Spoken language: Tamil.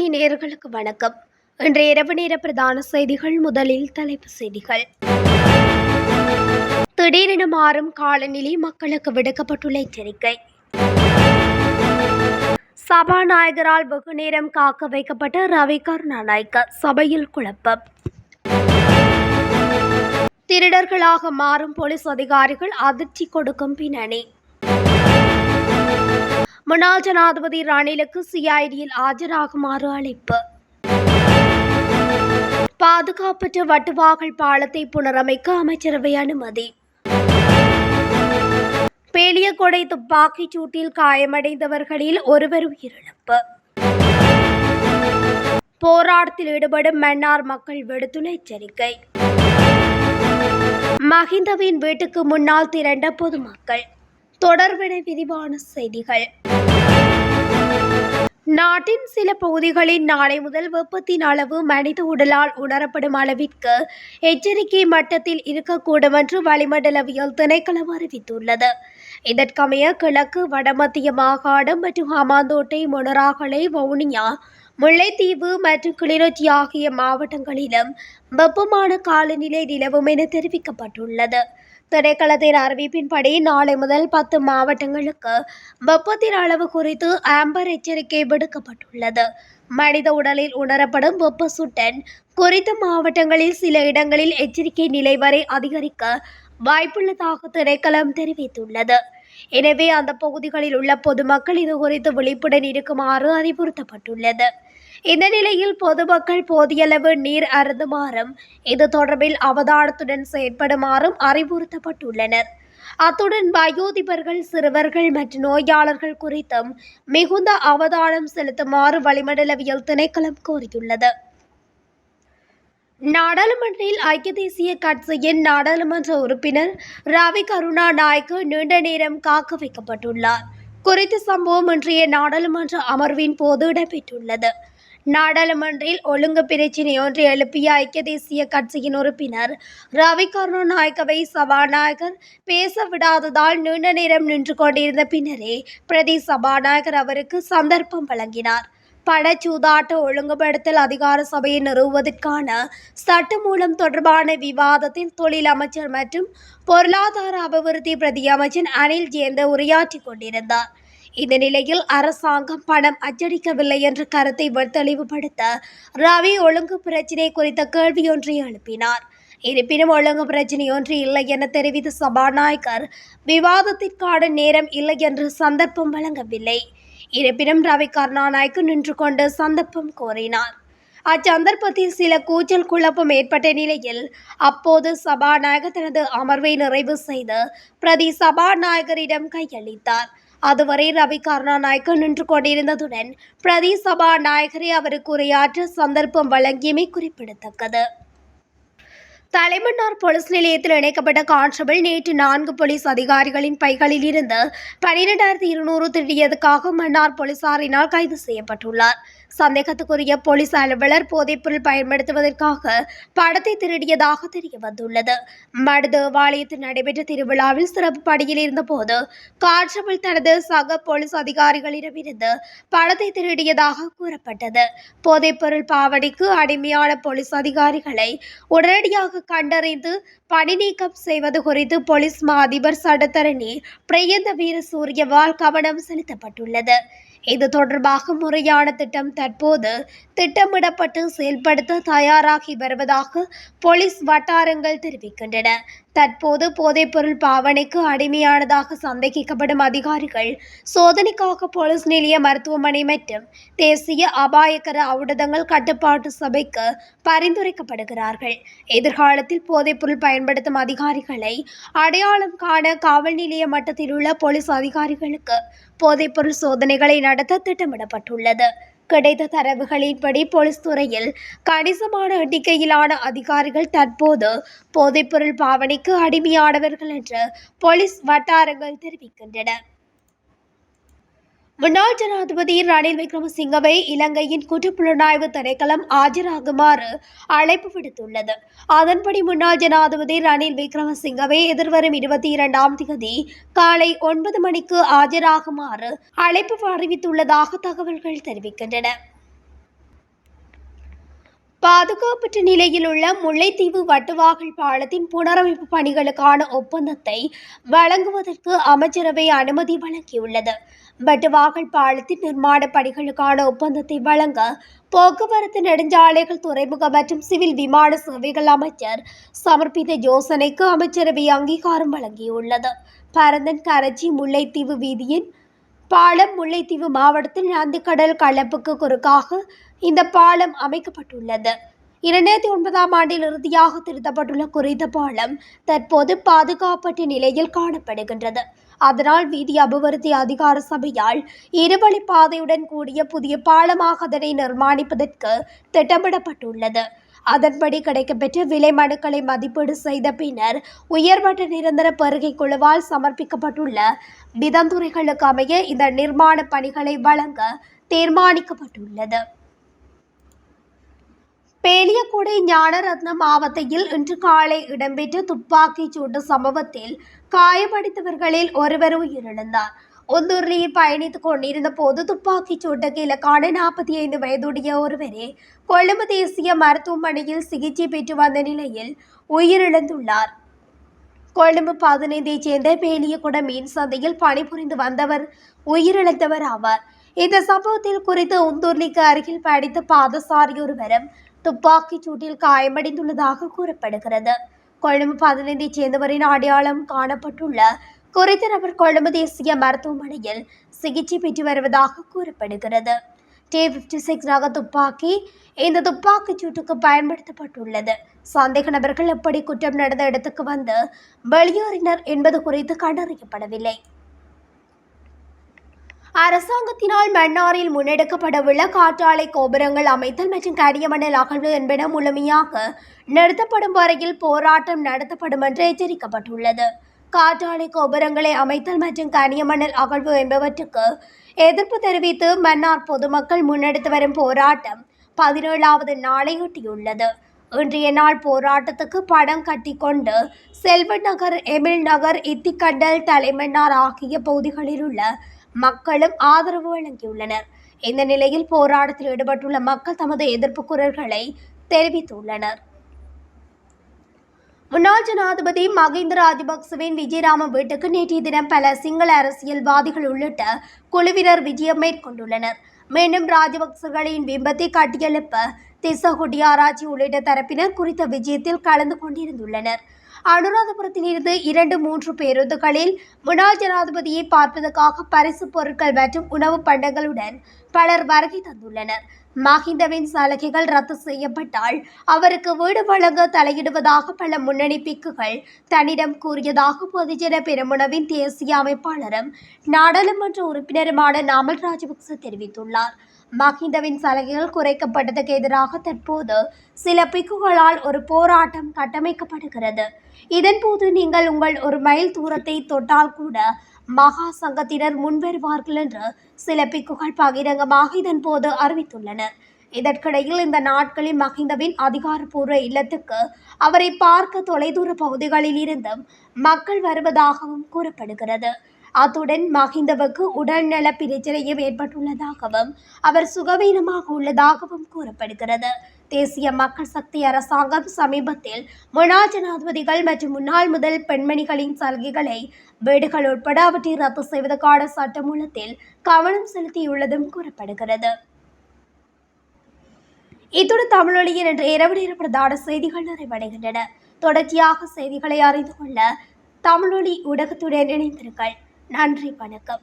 தமிழொலி நேயர்களுக்கு வணக்கம். இன்றைய இரவு நேர பிரதான செய்திகள் முதலில் தலைப்பு செய்திகள். திடீரென மாறும் காலநிலை மக்களுக்கு விடுக்கப்பட்டுள்ள எச்சரிக்கை. சபாநாயகரால் வெகு நேரம் காக்க வைக்கப்பட்ட ரவி கருணாநாயக்க சபையில் குழப்பம். திருடர்களாக மாறும் போலீஸ் அதிகாரிகள் அதிர்ச்சி கொடுக்கும் பின்னணி. முன்னாள் ஜனாதிபதி ரணிலுக்கு சிஐடியில் ஆஜராகுமாறு அழைப்பு. பாதுகாப்பற்ற வட்டுவாகல் பாலத்தை புனரமைக்க அமைச்சரவை அனுமதி. பேலியகொடை துப்பாக்கிச் சூட்டில் காயமடைந்தவர்களில் ஒருவர் உயிரிழப்பு. போராட்டத்தில் ஈடுபடும் மன்னார் மக்கள் விடுத்துள்ள எச்சரிக்கை. மஹிந்தவின் வீட்டுக்கு முன்னால் திரண்ட பொதுமக்கள். தொடர்பென விரிவான செய்திகள். நாட்டின் சில பகுதிகளில் நாளை முதல் வெப்பத்தின் அளவு மனித உடலால் உணரப்படும் அளவிற்கு எச்சரிக்கை மட்டத்தில் இருக்கக்கூடும் என்று வளிமண்டலவியல் திணைக்களம் அறிவித்துள்ளது. இதற்கமைய கிழக்கு வடமத்திய மாகாணம் மற்றும் ஹமாந்தோட்டை மொனராகலை வவுனியா முல்லைத்தீவு மற்றும் கிளிநொச்சி ஆகிய மாவட்டங்களிலும் வெப்பமான காலநிலை நிலவும் என தெரிவிக்கப்பட்டுள்ளது. திணைக்களத்தின் அறிவிப்பின்படி நாளை முதல் பத்து மாவட்டங்களுக்கு வெப்பத்தின் அளவு குறித்து ஆம்பர் எச்சரிக்கை விடுக்கப்பட்டுள்ளது. மனித உடலில் உணரப்படும் வெப்ப சுட்டன் குறித்த மாவட்டங்களில் சில இடங்களில் எச்சரிக்கை நிலை வரை அதிகரிக்க வாய்ப்புள்ளதாக திணைக்களம் தெரிவித்துள்ளது. எனவே அந்த பகுதிகளில் உள்ள பொதுமக்கள் இது குறித்து விழிப்புடன் இருக்குமாறு அறிவுறுத்தப்பட்டுள்ளது. இந்த நிலையில் பொதுமக்கள் போதியளவு நீர் அருந்துமாறும் இது தொடர்பில் அவதானத்துடன் செயற்படுமாறும் அறிவுறுத்தப்பட்டுள்ளனர். அத்துடன் வயோதிபர்கள் சிறுவர்கள் மற்றும் நோயாளர்கள் குறித்தும் மிகுந்த அவதானம் செலுத்துமாறு வளிமண்டலவியல் திணைக்களம் கோரியுள்ளது. நாடாளுமன்றில் ஐக்கிய தேசிய கட்சியின் நாடாளுமன்ற உறுப்பினர் ரவி கருணா நாயக்கு நீண்ட நேரம் காக்க வைக்கப்பட்டுள்ளார். குறித்த சம்பவம் இன்றைய நாடாளுமன்ற அமர்வின் போது இடம்பெற்றுள்ளது. நாடாளுமன்றில் ஒழுங்கு பிரச்சினை ஒன்று எழுப்பிய ஐக்கிய தேசிய கட்சியின் உறுப்பினர் ரவி கருணாநாயக்கவை சபாநாயகர் பேச விடாததால் நீண்ட நேரம் நின்று கொண்டிருந்த பின்னரே பிரதி சபாநாயகர் அவருக்கு சந்தர்ப்பம் வழங்கினார். படச்சூதாட்ட ஒழுங்குபடுத்தல் அதிகார சபையை நிறுவுவதற்கான சட்டமூலம் தொடர்பான விவாதத்தில் தொழில் அமைச்சர் மற்றும் பொருளாதார அபிவிருத்தி பிரதி அமைச்சர் அனில் ஜேந்த உரையாற்றிக் கொண்டிருந்தார். இந்த நிலையில் அரசாங்கம் பணம் அச்சடிக்கவில்லை என்ற கருத்தை தெளிவுபடுத்த ரவி ஒழுங்கு பிரச்சினை குறித்த கேள்வியொன்றை எழுப்பினார். இருப்பினும் ஒழுங்கு பிரச்சினை ஒன்று இல்லை என தெரிவித்த சபாநாயகர் விவாதத்திற்கான நேரம் இல்லை என்று சந்தர்ப்பம் வழங்கவில்லை. இருப்பினும் ரவி கருணாநாயக்கு நின்று கொண்டு சந்தர்ப்பம் கோரினார். அச்சந்தர்ப்பத்தில் சில கூச்சல் குழப்பம் ஏற்பட்ட நிலையில் அப்போது சபாநாயகர் தனது அமர்வை நிறைவு செய்து பிரதி சபாநாயகரிடம் கையளித்தார். அதுவரை ரவி கருணாநாயக்க நின்று கொண்டிருந்ததுடன் பிரதி சபாநாயகரை அவருக்கு உரையாற்ற சந்தர்ப்பம் வழங்கியமை குறிப்பிடத்தக்கது. தலைமன்னார் போலீஸ் நிலையத்தில் இணைக்கப்பட்ட கான்ஸ்டபிள் நேற்று நான்கு போலீஸ் அதிகாரிகளின் பைகளில் இருந்து பனிரெண்டாயிரத்தி இருநூறு திருடியதுக்காக மன்னார் போலீசாரினால் கைது செய்யப்பட்டுள்ளார். சந்தேகத்துக்குரிய போலீஸ் அலுவலர் போதைப்பொருள் பயன்படுத்துவதற்காக படத்தை திருடியதாக தெரிய வந்துள்ளது. மடுதேவாலயத்தில் நடைபெற்ற திருவிழாவில் சிறப்பு பணியில் இருந்தபோது கான்ஸ்டபிள் தனது சக போலீஸ் அதிகாரிகளிடமிருந்து படத்தை திருடியதாக கூறப்பட்டது. போதைப்பொருள் பாவனைக்கு அடிமையான போலீஸ் அதிகாரிகளை உடனடியாக கண்டறிந்து பணி நீக்கம் செய்வது குறித்து போலீஸ் மா அதிபர் சட்டத்தரணி பிரயந்த வீர சூரியவால் கவனம் செலுத்தப்பட்டுள்ளது. இது தொடர்பாக முறையான திட்டம் தற்போது திட்டமிடப்பட்டு செயல்படுத்த தயாராகி வருவதாக போலீஸ் வட்டாரங்கள் தெரிவிக்கின்றன. தற்போது போதைப்பொருள் பாவனைக்கு அடிமையானதாக சந்தேகிக்கப்படும் அதிகாரிகள் சோதனைக்காக போலீஸ் நிலைய மருத்துவமனை மற்றும் தேசிய அபாயகர அவுடதங்கள் கட்டுப்பாட்டு சபைக்கு பரிந்துரைக்கப்படுகிறார்கள். எதிர்காலத்தில் போதைப்பொருள் பயன்படுத்தும் அதிகாரிகளை அடையாளம் காண காவல் நிலைய மட்டத்தில் உள்ள போலீஸ் அதிகாரிகளுக்கு போதைப்பொருள் சோதனைகளை நடத்த திட்டமிடப்பட்டுள்ளது. கிடைத்த தரவுகளின்படி போலீஸ் துறையில் கணிசமான எண்ணிக்கையிலான அதிகாரிகள் தற்போது போதைப்பொருள் பாவனைக்கு அடிமையானவர்கள் என்று போலீஸ் வட்டாரங்கள் தெரிவிக்கின்றன. முன்னாள் ஜனாதிபதி ரணில் விக்ரமசிங்கவை இலங்கையின் குற்றப்புலனாய்வு திணைக்களம் ஆஜராகுமாறு அழைப்பு விடுத்துள்ளது. அதன்படி முன்னாள் ஜனாதிபதி ரணில் விக்ரமசிங்கவை எதிர்வரும் இருபத்தி இரண்டாம் தேதி காலை ஒன்பது மணிக்கு ஆஜராகுமாறு அழைப்பு அறிவித்துள்ளதாக தகவல்கள் தெரிவிக்கின்றன. பாதுகாப்பற்ற நிலையில் உள்ள முல்லைத்தீவு வட்டுவாகல் பாலத்தின் புனரமைப்பு பணிகளுக்கான ஒப்பந்தத்தை வழங்குவதற்கு அமைச்சரவை அனுமதி வழங்கியுள்ளது. பட்டுவாகல் பாலத்தின் நிர்மாண பணிகளுக்கான ஒப்பந்தத்தை வழங்க போக்குவரத்து நெடுஞ்சாலைகள் துறைமுக மற்றும் சிவில் விமான சேவைகள் அமைச்சர் சமர்ப்பித்த யோசனைக்கு அமைச்சரவை அங்கீகாரம் வழங்கியுள்ளது. பரந்தன் கரச்சி முல்லைத்தீவு வீதியின் பாலம் முல்லைத்தீவு மாவட்டத்தில் நந்திக்கடல் கலப்புக்கு குறுக்காக இந்த பாலம் அமைக்கப்பட்டுள்ளது. இரண்டாயிரத்தி ஒன்பதாம் ஆண்டில் இறுதியாக திருத்தப்பட்டுள்ள குறித்த பாலம் தற்போது பாதுகாப்பற்ற நிலையில் காணப்படுகின்றது. அதனால் வீதி அபிவிருத்தி அதிகார சபையால் இருவழி பாதையுடன் கூடிய புதிய பாலமாக அதனை நிர்மாணிப்பதற்கு திட்டமிடப்பட்டுள்ளது. அதன்படி கிடைக்கப்பெற்ற விலை மனுக்களை மதிப்பீடு செய்த பின்னர் உயர்மட்ட நிரந்தர பெருகை குழுவால் சமர்ப்பிக்கப்பட்டுள்ள விதந்துறைகளுக்கு அமைய இந்த நிர்மாண பணிகளை வழங்க தீர்மானிக்கப்பட்டுள்ளது. பேலியகுடை ஞானரத்னம் மாவட்டத்தில் இன்று காலை இடம்பெற்ற துப்பாக்கிச் சூட்டு சம்பவத்தில் காயமடைந்தவர்களில் ஒருவர் உயிரிழந்தார். ஒந்தூரில் பயணித்துக் கொண்டிருந்த போது துப்பாக்கிச் சூட்டுக்கு இலக்கான நாற்பத்தி ஐந்து வயதுடைய ஒருவரே கொழும்பு தேசிய மருத்துவமனையில் சிகிச்சை பெற்று வந்த நிலையில் உயிரிழந்துள்ளார். கொழும்பு பதினைந்தைச் சேர்ந்த பேலியகுட மீன் சந்தையில் பணிபுரிந்து வந்தவர் உயிரிழந்தவர் ஆவார். இந்த சம்பவத்தில் குறித்து உந்தூர்லிக்கு அருகில் படித்த பாதசாரி ஒருவரும் துப்பாக்கிச் சூட்டில் காயமடைந்துள்ளதாக கூறப்படுகிறது. கொழும்பு பதினைந்தைச் சேர்ந்தவரின் அடையாளம் காணப்பட்டுள்ள குறித்த நபர் கொழும்பு தேசிய மருத்துவமனையில் சிகிச்சை பெற்று வருவதாக கூறப்படுகிறது. டே பிப்டி சிக்ஸ் ரக துப்பாக்கி இந்த துப்பாக்கி சூட்டுக்கு பயன்படுத்தப்பட்டுள்ளது. சந்தேக நபர்கள் எப்படி குற்றம் நடந்த இடத்துக்கு வந்து வெளியேறினர் என்பது குறித்து கண்டறியப்படவில்லை. அரசாங்கத்தினால் மன்னாரில் முன்னெடுக்கப்படவுள்ள காற்றாலை கோபுரங்கள் அமைத்தல் மற்றும் கரியமணல் அகழ்வு என்பன முழுமையாக நிறுத்தப்படும் வரையில் போராட்டம் நடத்தப்படும் என்று எச்சரிக்கப்பட்டுள்ளது. காற்றாலை கோபுரங்களை அமைத்தல் மற்றும் கனியமணல் அகழ்வு என்பவற்றுக்கு எதிர்ப்பு தெரிவித்து மன்னார் பொதுமக்கள் முன்னெடுத்து வரும் போராட்டம் பதினேழாவது நாளை ஒட்டியுள்ளது இன்றைய நாள் போராட்டத்துக்கு படம் கட்டிக்கொண்டு செல்வநகர் எமில் நகர் இத்திக்கண்டல் தலைமன்னார் ஆகிய பகுதிகளில் உள்ள மக்களும் ஆதரவு வழங்கியுள்ளனர். இந்த நிலையில் போராட்டத்தில் ஈடுபட்டுள்ள மக்கள் தமது எதிர்ப்பு குரல்களை தெரிவித்துள்ளனர். முன்னாள் ஜனாதிபதி மகிந்த ராஜபக்சவின் விஜயராம வீட்டுக்கு நேற்றைய தினம் பல சிங்கள அரசியல்வாதிகள் உள்ளிட்ட குழுவினர் விஜயம் மேற்கொண்டுள்ளனர். மீண்டும் ராஜபக்சர்களின் பிம்பத்தை கட்டியெழுப்ப திசகுடியாராய்ச்சி உள்ளிட்ட தரப்பினர் குறித்த விஜயத்தில் கலந்து கொண்டிருந்துள்ளனர். அனுராதபுரத்தில் இருந்து இரண்டு மூன்று பேருந்துகளில் முன்னாள் ஜனாதிபதியை பார்ப்பதற்காக பரிசு பொருட்கள் மற்றும் உணவு பண்டங்களுடன் பலர் வருகை தந்துள்ளனர். மஹிந்தவின் சலுகைகள் ரத்து செய்யப்பட்டால் அவருக்கு வீடு வழங்க தலையிடுவதாக பல முன்னணி பிக்குகள் தன்னிடம் கூறியதாக பொதுஜன பெருமுனவின் தேசிய அமைப்பாளரும் நாடாளுமன்ற உறுப்பினருமான நாமல் ராஜபக்ச தெரிவித்துள்ளார். மஹிந்தவின் சலுகைகள் குறைக்கப்பட்டதுக்கு எதிராக தற்போது சில பிக்குகளால் ஒரு போராட்டம் கட்டமைக்கப்படுகிறது. இதன்போது நீங்கள் உங்கள் ஒரு மைல் தூரத்தை தொட்டால் கூட மகா சங்கத்தினர் முன்வருவார்கள் என்று சில பிக்குகள் பகிரங்கமாக இதன் போது அறிவித்துள்ளனர் இதற்கிடையில் இந்த நாட்களில் மஹிந்தவின் அதிகாரப்பூர்வ இல்லத்துக்கு அவரை பார்க்க தொலைதூர பகுதிகளில் இருந்தும் மக்கள் வருவதாகவும் கூறப்படுகிறது. அத்துடன் மஹிந்தவுக்கு உடல்நல பிரச்சனையும் ஏற்பட்டுள்ளதாகவும் அவர் சுகவீனமாக உள்ளதாகவும் கூறப்படுகிறது. தேசிய மக்கள் சக்தி அரசாங்கம் சமீபத்தில் முன்னாள் ஜனாதிபதிகள் மற்றும் முன்னாள் முதல் பெண்மணிகளின் சலுகைகளை வீடுகள் உட்பட அவற்றை ரத்து செய்வதற்கான சட்டமூலத்தில் கவனம் செலுத்தியுள்ளதும் கூறப்படுகிறது. இத்துடன் தமிழொலியின் என்ற இரவு நேர பிரதான செய்திகள் நிறைவடைகின்றன. தொடர்ச்சியாக செய்திகளை அறிந்து கொள்ள தமிழொலி ஊடகத்துடன் இணைந்திருங்கள். நன்றி வணக்கம்.